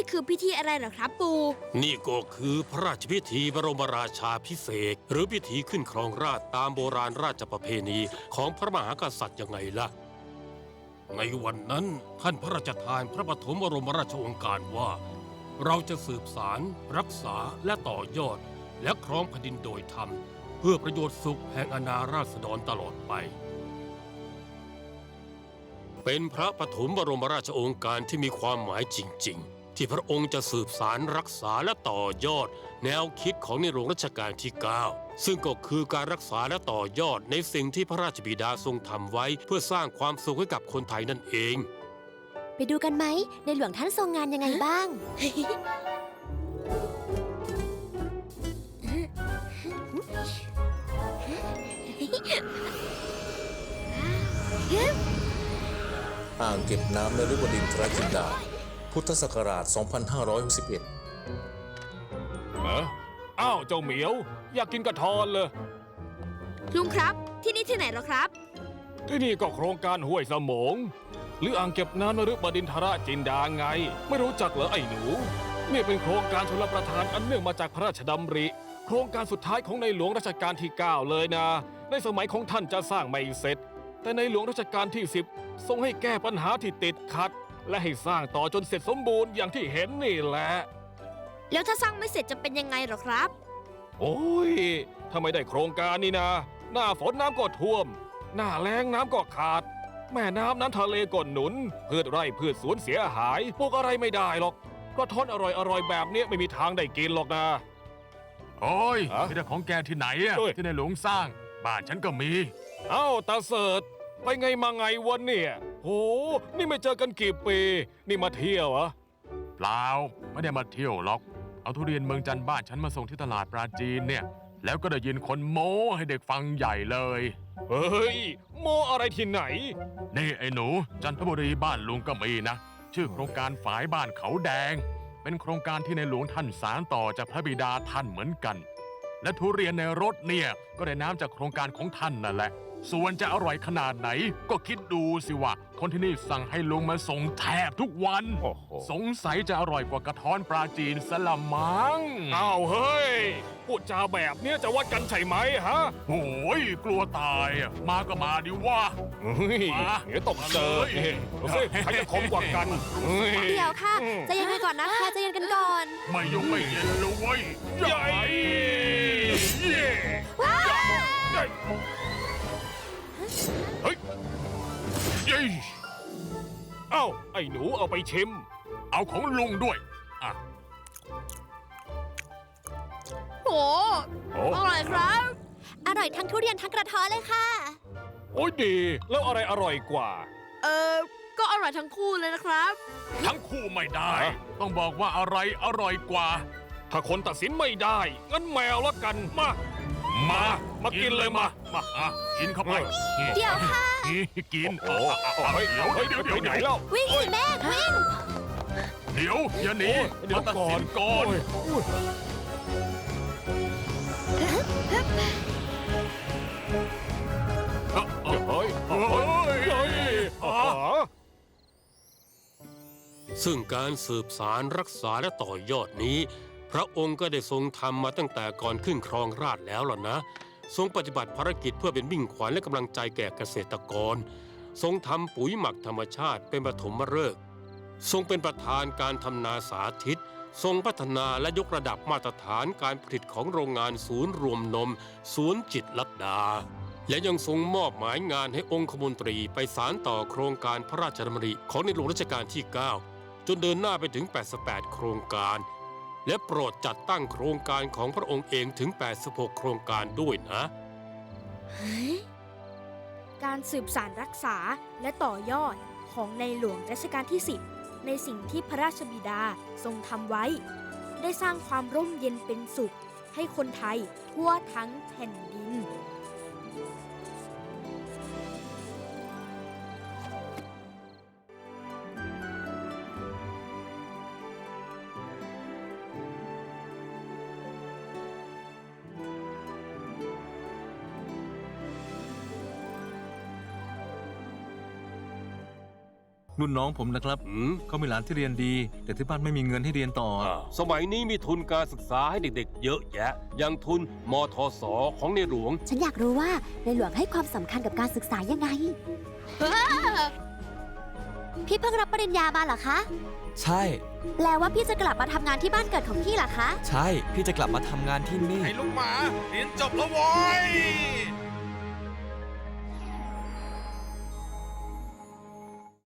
นี่คือพิธีอะไรเหรอครับปู่ นี่ก็คือพระราชพิธีบรมราชาพิเศษกหรือพิธีขึ้นครองราชย์ตามโบราณราชประเพณีของพระมหากษัตริย์ยังไงล่ะ ในวันนั้นท่านพระราชทานพระปฐมบรมราชโองการว่า เราจะสืบสาร รักษาและต่อยอด และครองแผ่นดินโดยธรรม เพื่อประโยชน์สุขแห่งอาณาราษฎรตลอดไป เป็นพระปฐมบรมราชโองการที่มีความหมายจริง ๆ ที่พระองค์จะสืบสารรักษาและต่อยอด แนวคิดของในหลวงรัชกาลที่ 9 ซึ่งก็คือการรักษาและต่อยอดในสิ่งที่พระราชบิดาทรงทำไว้ เพื่อสร้างความสุขให้กับคนไทยนั่นเอง ไปดูกันไหมในหลวงท่านทรงงานยังไงบ้าง อ่างเก็บน้ำในฤบดินทรจินดา พุทธศักราช 2561เอออ้าวเจ้าเหมียว อยากกินกระทอนเลย ลุงครับ ที่นี่ที่ไหนเหรอครับ ที่นี่ก็โครงการห้วยสมง หรืออ่างเก็บน้ำนฤบดินทราจินดาไง ไม่รู้จักเหรอไอ้หนู นี่เป็นโครงการชลประทานอันเนื่องมาจากพระราชดำริ โครงการสุดท้ายของในหลวงรัชกาลที่ 9 เลยนะ ในสมัยของท่านจะสร้างไม่เสร็จ แต่ในหลวงรัชกาลที่ 10 ทรงให้แก้ปัญหาที่ติดขัด และให้สร้างต่อจนเสร็จสมบูรณ์อย่างที่เห็นนี่แหละ แล้วถ้าสร้างไม่เสร็จจะเป็นยังไงเหรอครับ โอ้ย ถ้าไม่ได้โครงการนี่นะ หน้าฝนน้ำก็ท่วม หน้าแล้งน้ำก็ขาด แม่น้ำน้ำทะเลก็หนุน พืชไร่พืชสวนเสียหายปลูกอะไรไม่ได้หรอกกระท้อนอร่อยอร่อยๆแบบเนี้ยไม่มีทางได้กินหรอกนะ โอ้ยฮะมีแต่ของแกที่ไหนอะเอ้ย ที่ในหลวงสร้าง บ้านฉันก็มี เอ้าตาเสิร์ตไปไงมาไงวันเนี่ยโห นี่ไม่เจอกันกี่ปี นี่มาเที่ยวเหรอเปล่าไม่ได้มาเที่ยวหรอก เอาทุเรียนเมืองจันทร์บ้านฉันมาส่งที่ตลาดปราจีนเนี่ย แล้วก็ได้ยินคนโม้ให้เด็กฟังใหญ่เลย เฮ้ย โมอะไรที่ไหน นี่ไอ้หนู จันทบุรีบ้านลุงก็มีนะ ชื่อโครงการฝายบ้านเขาแดง เป็นโครงการที่ในหลวงท่านสารต่อจากพระบิดาท่านเหมือนกัน และทุเรียนในรถเนี่ยก็ได้น้ำจากโครงการของท่านนั่นแหละ ส่วนจะอร่อยขนาดไหน ก็คิดดูสิว่าคนที่นี่สั่งให้ลุงมาส่งแทบทุกวัน โอ้โห สงสัยจะอร่อยกว่ากระท้อนปลาจีนสละมังอ้าวเฮ้ยพูดจาแบบเนี้ยจะวัดกันใช่ไหมฮะโอ้ยกลัวตายอะมาก็มาดิว่าเฮ้ยมาเดี๋ยวตกเจอนี่ดูสิใครจะคมกว่ากันเฮ้ย เดี๋ยวค่ะใจเย็นกันก่อนนะคะใจเย็นกันก่อน ไม่ยงไม่เย็นเลยเว้ยใหญ่ เย่ เฮ้ยเย้ยเอ้า ไอ้หนูเอาไปชิม เอาของลุงด้วย อะ โหโอ้ อร่อยครับ อร่อยทั้งทุเรียนทั้งกระท้อนเลยค่ะ โอ้ยดี แล้วอะไรอร่อยกว่า เออ ก็อร่อยทั้งคู่เลยนะครับ ทั้งคู่ไม่ได้ ฮะ ต้องบอกว่าอะไรอร่อยกว่า ถ้าคนตัดสินไม่ได้ งั้นแมวละกัน มา มา มากินเลยมา มาอะกินเข้าไปเดี๋ยวค่ะนี่กินโอ้โหเฮ้ยเดี๋ยวเฮ้ยเดี๋ยวเดี๋เดี๋ยยววไหนแล้ววิ่งสิแม่วิ่ง เดี๋ยวอย่าหนีเดี๋ยวมาตัดก่อสินนก่อนโอ้ยเอ้อเอ้อเฮ้ยเฮ้ยเฮ้ยอ๋อซึ่งการสืบสารรักษาและต่อยอดนี้ พระองค์ก็ได้ทรงทำมาตั้งแต่ก่อนขึ้นครองราชแล้วล่ะนะ ทรงปฏิบัติภารกิจเพื่อเป็นมิ่งขวัญและกำลังใจแก่เกษตรกร ทรงทำปุ๋ยหมักธรรมชาติเป็นปฐมฤกษ์ทรงเป็นประธานการทำนาสาธิต ทรงพัฒนาและยกระดับมาตรฐานการผลิตของโรงงานศูนย์รวมนม ศูนย์จิตลัดดา และยังทรงมอบหมายงานให้องคมนตรีไปสารต่อโครงการพระราชดำริของในหลวงรัชกาลที่ 9 จนเดินหน้าไปถึง 88 โครงการ และโปรดจัดตั้งโครงการของพระองค์เองถึง 86 โครงการด้วยนะ การสืบสารรักษาและต่อยอดของในหลวงรัชกาลที่ 10 ในสิ่งที่พระราชบิดาทรงทำไว้ ได้สร้างความร่มเย็นเป็นสุข ให้คนไทยทั่วทั้งแผ่นดิน รุ่นน้องผมนะครับอืม เขามีหลานที่เรียนดี แต่ที่บ้านไม่มีเงินให้เรียนต่อ อ่าสมัยนี้มีทุนการศึกษาให้เด็กๆ เยอะแยะ อย่างทุนมทศของในหลวง ฉันอยากรู้ว่าในหลวงให้ความสำคัญกับการศึกษายังไง พี่เพิ่งรับปริญญามาเหรอคะ ใช่ แปลว่าพี่จะกลับมาทำงานที่บ้านเกิดของพี่เหรอคะ ใช่ พี่จะกลับมาทำงานที่นี่ ไอ้ลูกหมา เรียนจบแล้วโว้ย